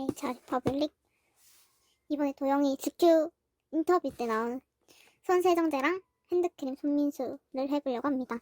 네, 자, 리퍼블릭. 이번에 도영이 GQ 인터뷰 때 나온 손세정제랑 핸드크림 손민수를 해보려고 합니다.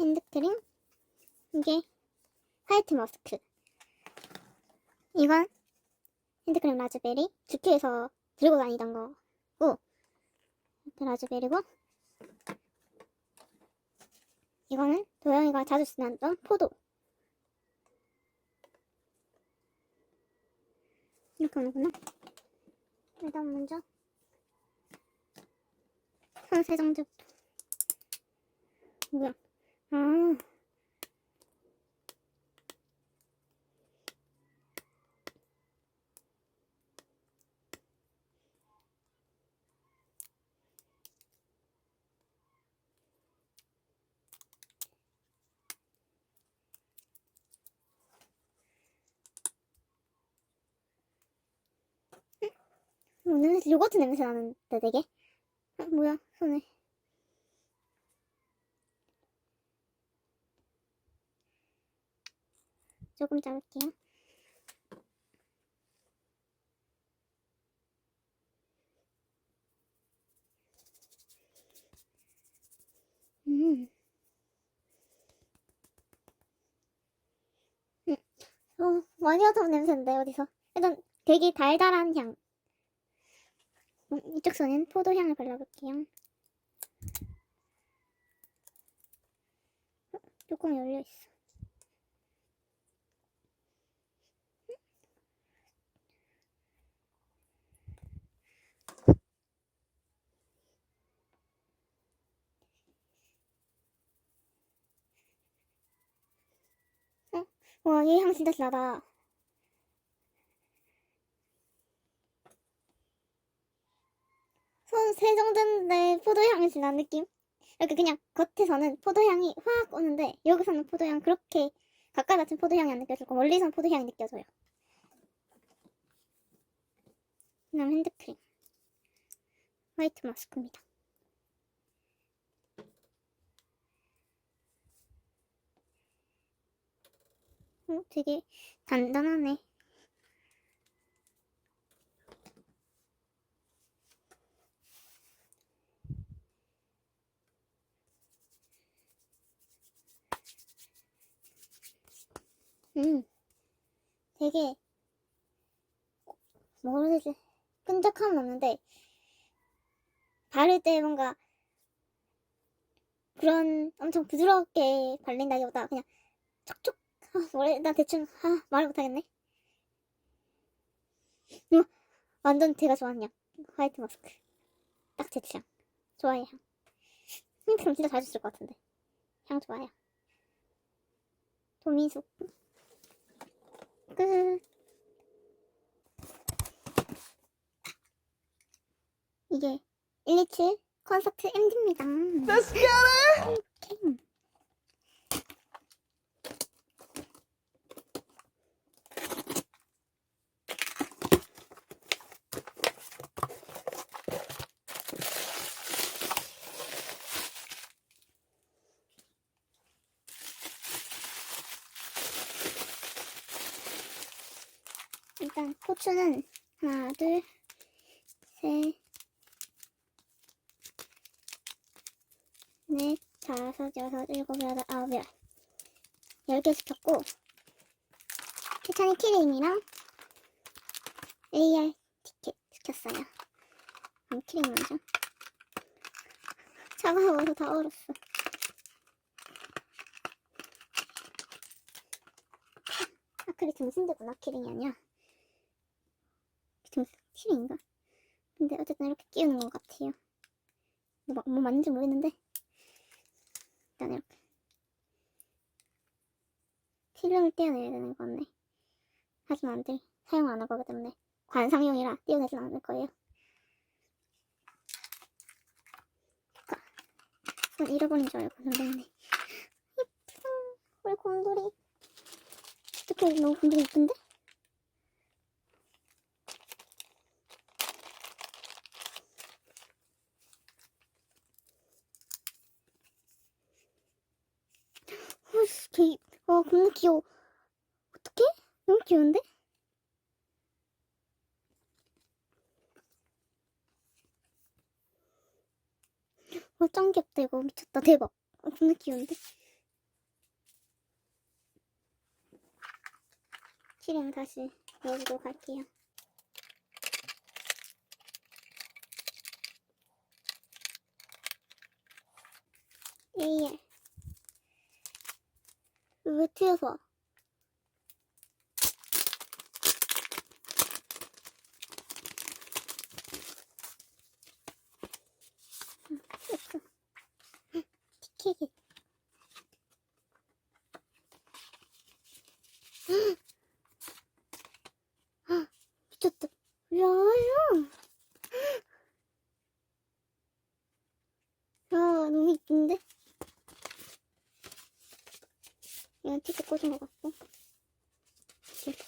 핸드크림 이게 화이트 머스크. 이건 핸드크림 라즈베리. 주큐에서 들고 다니던 거고 라즈베리고 이거는 도영이가 자주 쓰던 포도. 이렇게 하는구나. 일단 먼저 손 세정제부터 뭐야? 아. 오늘 요거트 냄새 나는데 되게 아, 뭐야 손에 조금 자를게요. 음. 음. 어, 많이 맡아본 냄새인데, 어디서. 일단 되게 달달한 향. 음, 이쪽 손엔 포도향을 발라볼게요. 어, 뚜껑이 열려있어. 와, 얘 향 진짜 진하다. 손 세정됐는데 포도향이 진한 느낌? 이렇게 그냥 겉에서는 포도향이 확 오는데 여기서는 포도향 그렇게 가까이 같은 포도향이 안 느껴지고 멀리선 포도향이 느껴져요. 그다음 핸드크림. 화이트 마스크입니다. 어, 되게 단단하네. 음, 되게 되지? 끈적함은 없는데 바를 때 뭔가 그런 엄청 부드럽게 발린다기보다 그냥 촉촉 아, 뭐래 나 대충 아, 말을 못하겠네. 음, 완전 제가 좋아하는 향 화이트 마스크 딱 제 취향 좋아해 향. 음, 그럼 진짜 자주 쓸 것 같은데 향 좋아요. 도미숙 끝. 이게 127 콘서트 MD입니다. Let's get it! 오케이. 일단 포츠는 하나, 둘, 셋, 넷, 다섯, 여섯, 일곱, 여덟, 아홉, 열. 열 개 시켰고, 티타닉 키링이랑 AR 티켓 시켰어요. 그럼 키링 먼저. 차가워서 다 얼었어. 아크릴 등신대구나, 키링이 아니야. 등, 키링인가? 근데 어쨌든 이렇게 끼우는 것 같아요. 뭐, 뭐 맞는지 모르겠는데. 일단 이렇게. 필름을 떼어내야 되는 거 같네. 하지만 안 돼. 사용 안 할 거기 때문에 관상용이라 떼어내진 않을 거예요. 아, 손 잃어버린 줄 알고 놀랐네. 예쁘다. 우리 곰돌이. 어떻게 너무 곰돌이 예쁜데? 어씨, 개, 아, 겁나 귀여워. 어떡해? 너무 귀여운데? 와, 짱 귀엽다, 이거. 미쳤다, 대박. 아, 겁나 귀여운데? 실행 다시 넣어보도록 할게요. AR. 왜 튀어서? 티켓이. 미쳤다. 야, 야. 야, 너무 이쁜데? 이건 티켓 꽂은 것 같고. 이렇게.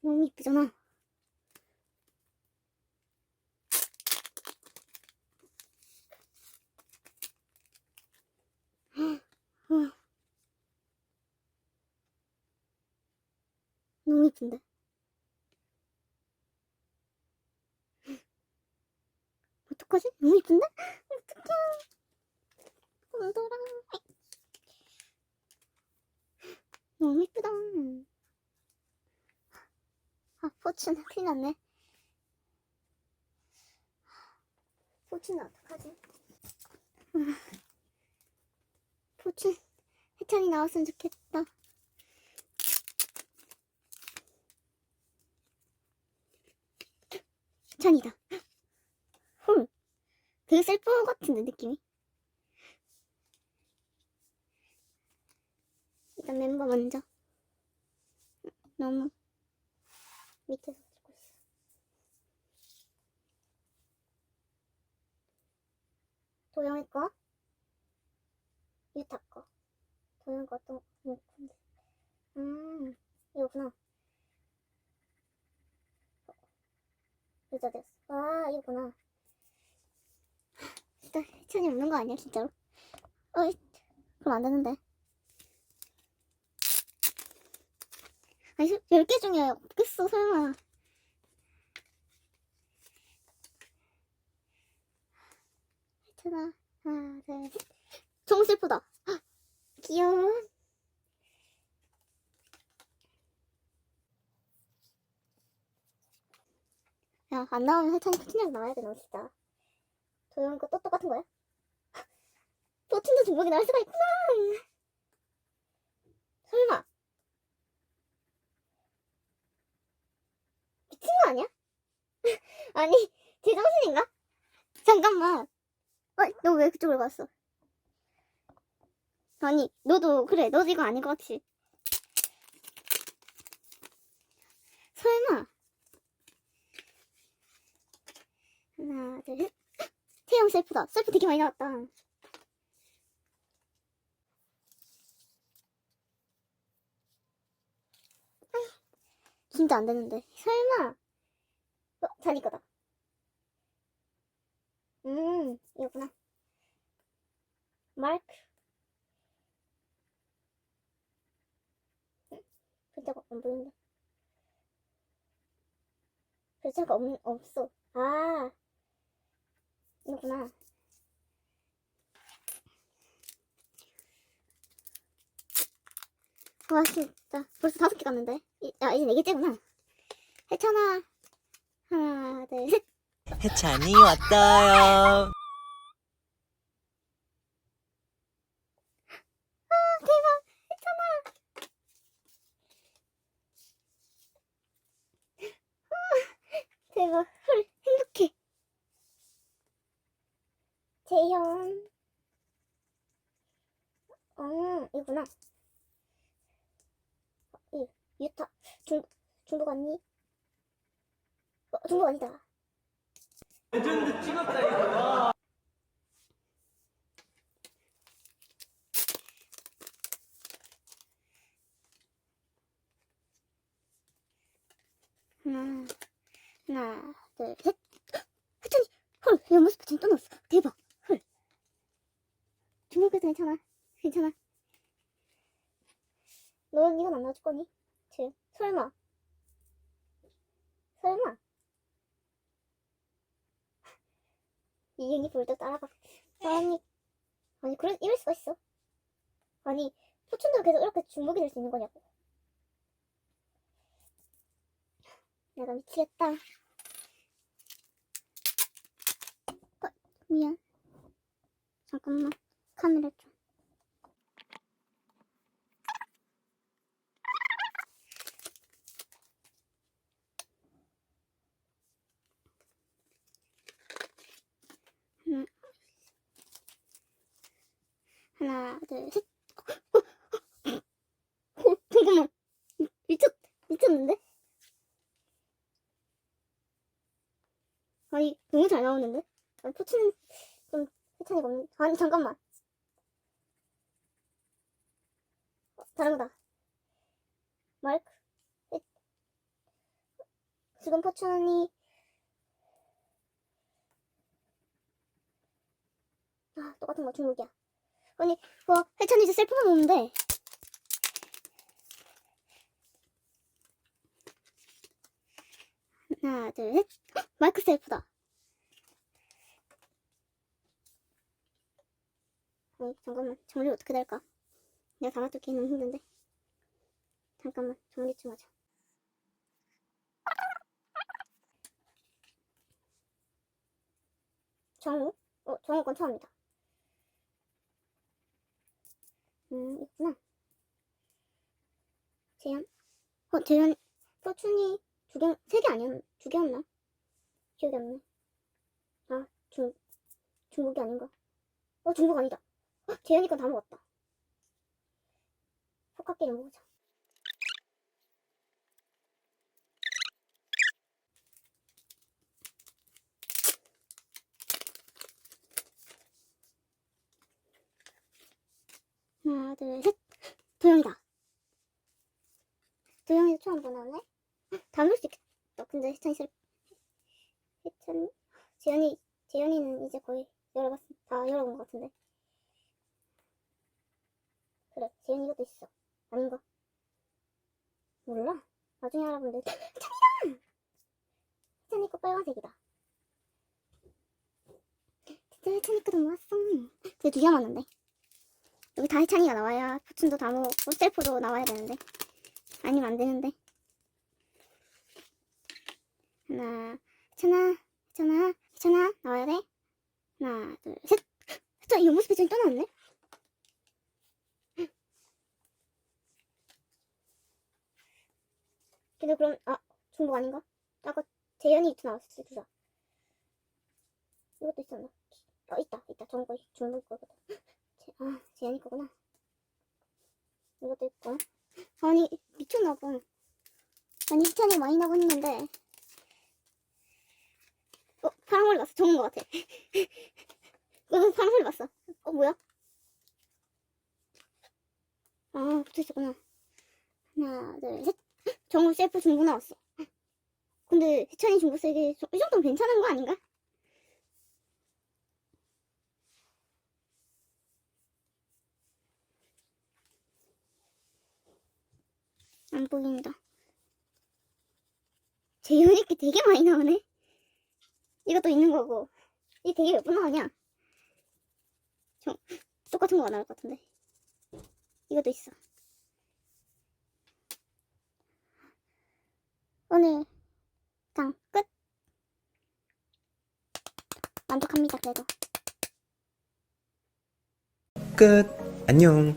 너무 이쁘잖아. 어. 너무 이쁜데? 어떡하지? 너무 이쁜데? 어떡해. 곰돌아. 아이. 너무 이쁘다. 아, 포츠는 큰일 났네. 포츠는 어떡하지? 아, 포츠, 해찬이 나왔으면 좋겠다. 해찬이다. 헐. 되게 셀프 같은데, 느낌이? 일단 멤버 먼저. 너무 밑에서 찍고 있어. 도영이 거, 유타 거, 도영 것도 예쁜데. 음, 이거구나. 여자 됐어. 아, 이거구나. 진짜 해찬이 없는 거 아니야, 진짜로? 어이, 그럼 안 되는데. 아니, 10개 중에 없겠어, 설마. 하나, 하나, 둘, 셋. 종 슬프다. 헉, 귀여워. 야, 안 나오면 해찬이 포틴이라도 나와야 돼, 너 진짜. 도영 거또 똑같은 거야? 포틴도 중복이 나올 수가 있구나. 설마. 거 아니야? 아니, 제정신인가? 잠깐만. 어, 너 왜 그쪽으로 갔어? 아니, 너도, 그래, 너도 이거 아닌 것 같지? 설마. 하나, 둘, 셋. 태영 셀프다. 셀프 되게 많이 나왔다. 진짜 안 되는데. 설마. 어, 자기 거다. 음, 이거구나. 마이크. 응, 글자가 안 보인다. 글자가 없, 없어. 아, 이거구나. 와, 진짜. 벌써 다섯 개 갔는데. 이, 아, 이제 네 개째구나. 해찬아. 하나, 둘, 셋. 해찬이 왔어요. 대박. 해찬아. 아, 대박. 헐, 행복해. 재현. 어, 이구나. 이, 유타, 중, 중복 아니? 어, 중복 아니다. 레전드 찍었다 이거. 하나, 하나, 둘, 셋. 혜천이, 헐, 연모습 버튼 또 넣었어. 대박, 헐. 중복해도 괜찮아. 괜찮아. 넌 이건 안 나와줄 거니? 쟤, 설마. 설마. 이행이 볼때 따라가. 아니, 아니, 그래, 이럴 수가 있어. 아니, 포춘도 계속 이렇게 중복이 될 수 있는 거냐고. 내가 미치겠다. 어, 미안. 잠깐만. 카메라 좀. 하나, 하나, 둘, 셋. 어, 잠깐만. 미쳤, 미쳤는데? 아니, 너무 잘 나오는데? 아니, 포츠는 좀 해찬이가 없는, 아니, 잠깐만. 어, 다른 거다. 마이크. 에, 지금 포춘이, 아, 똑같은 거 중국이야. 아니, 와, 해찬이 이제 셀프만 오는데. 하나, 둘, 셋. 헉, 마이크 셀프다. 어, 잠깐만. 정리 어떻게 될까? 내가 다 맞추기는 힘든데. 잠깐만. 정리 좀 하자. 정우? 어, 정우 건 처음이다. 음, 있구나. 재현? 어, 재현, 포춘이 두 개, 세 개 아니었, 두 개였나? 기억이 안 나네. 아, 중, 중국이 아닌가? 어, 중국 아니다. 어, 재현이 건다 먹었다. 포카끼리 먹자. 둘, 셋. 도영이다. 도영이도 처음 보나네? 다 먹을 수 있겠다. 근데 해찬이 슬 해찬이? 재현이, 재현이는 이제 거의 열어봤, 다 열어본 것 같은데. 그래, 재현이 이것도 있어. 아닌가? 몰라. 나중에 알아보는데. 해찬이다! 해찬이 거 빨간색이다. 진짜 해찬이 거도 모았어. 근데 두개 남았는데. 여기 다 해찬이가 나와야 포춘도 다 먹고 셀프도 나와야 되는데. 아니면 안 되는데. 하나, 해찬아, 해찬아, 나와야 돼. 하나, 둘, 셋. 해찬, 이 모습이 좀 떠나왔네? 근데 그럼, 아, 중복 아닌가? 아까 재현이 이트 나왔었지, 두자. 이것도 있었나? 어, 있다, 있다. 중복, 중복 거거든. 제, 아, 재현이 거구나. 이것도 있고. 아니, 미쳤나봐. 아니, 희찬이 많이 나고 있는데. 어, 파란머리 봤어. 좋은 것 같아. 어, 파란머리 봤어. 어, 뭐야? 아, 붙어 있었구나. 하나, 둘, 셋. 정우 셀프 중부 나왔어. 근데 희찬이 중부 세게, 이 정도면 괜찮은 거 아닌가? 안 보인다. 재현이 게 되게 많이 나오네. 이것도 있는 거고. 이 되게 몇 번 나오냐? 저, 똑같은 거가 나올 것 같은데. 이것도 있어. 오늘 장 끝. 만족합니다, 그래도. 끝. 안녕.